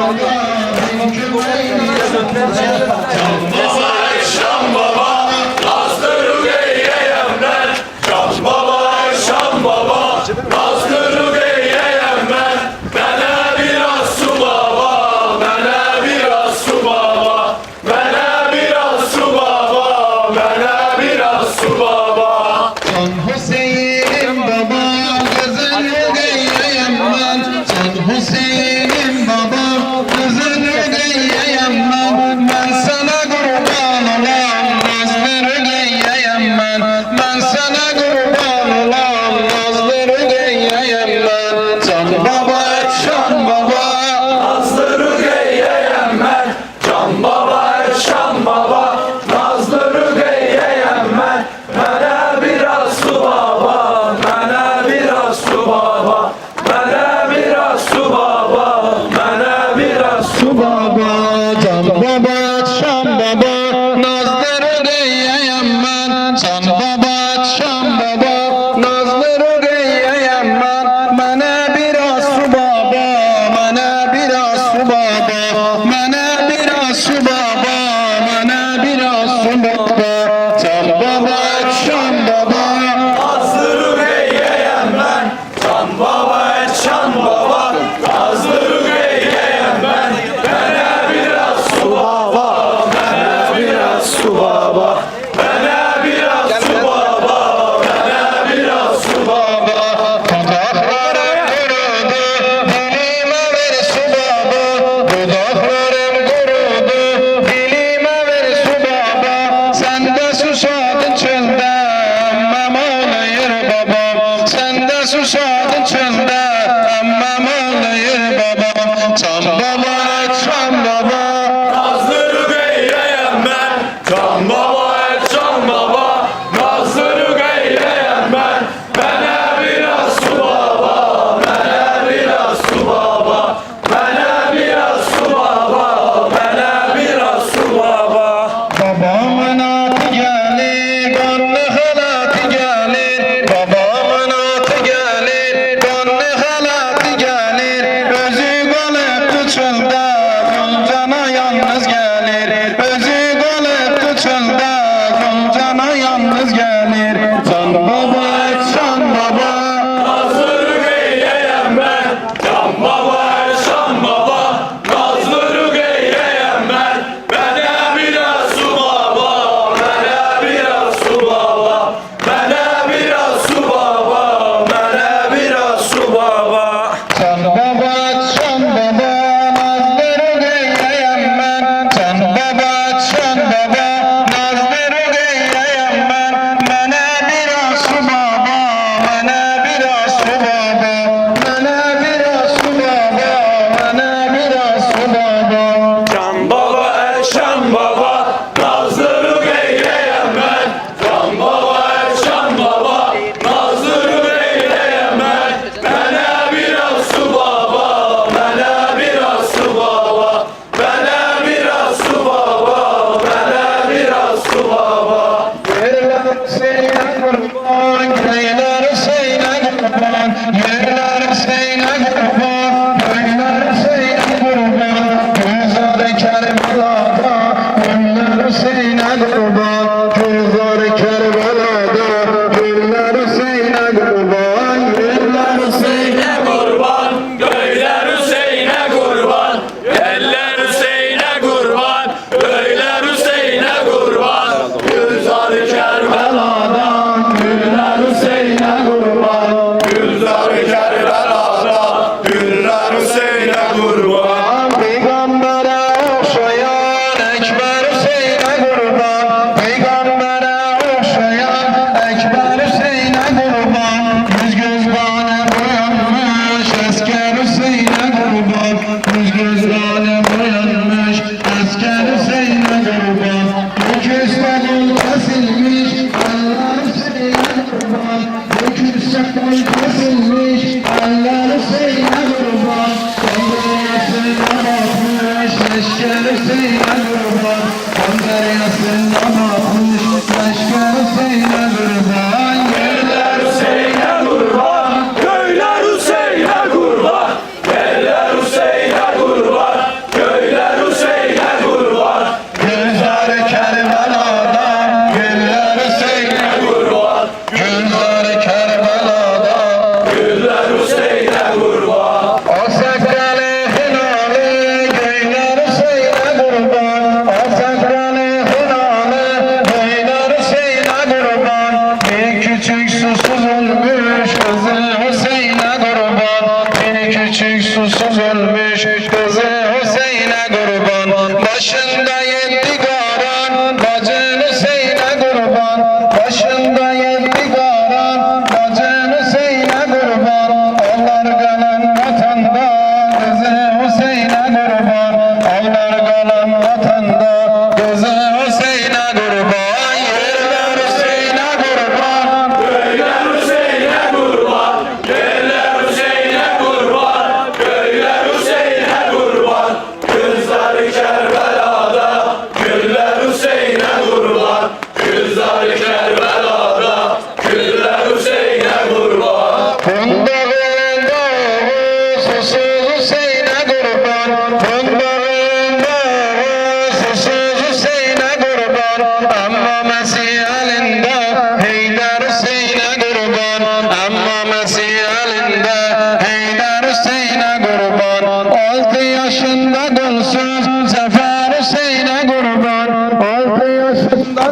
Şam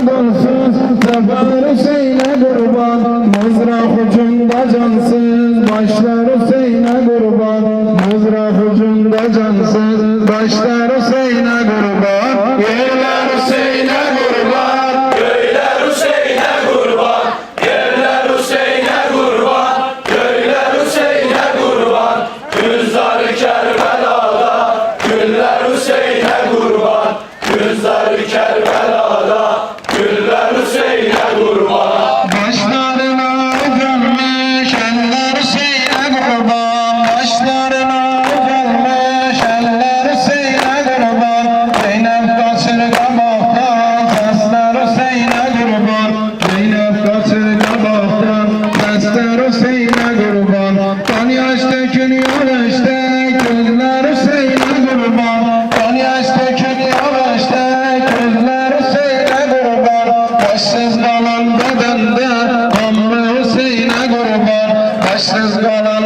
donsuz Sefer Hüseyin'e kurban. Mızrak ucunda cansız Başlar Hüseyin'e kurban. Mızrak ucunda cansız Başlar olan bedende Amr Hüseyin'e kurban. Taşsız kalan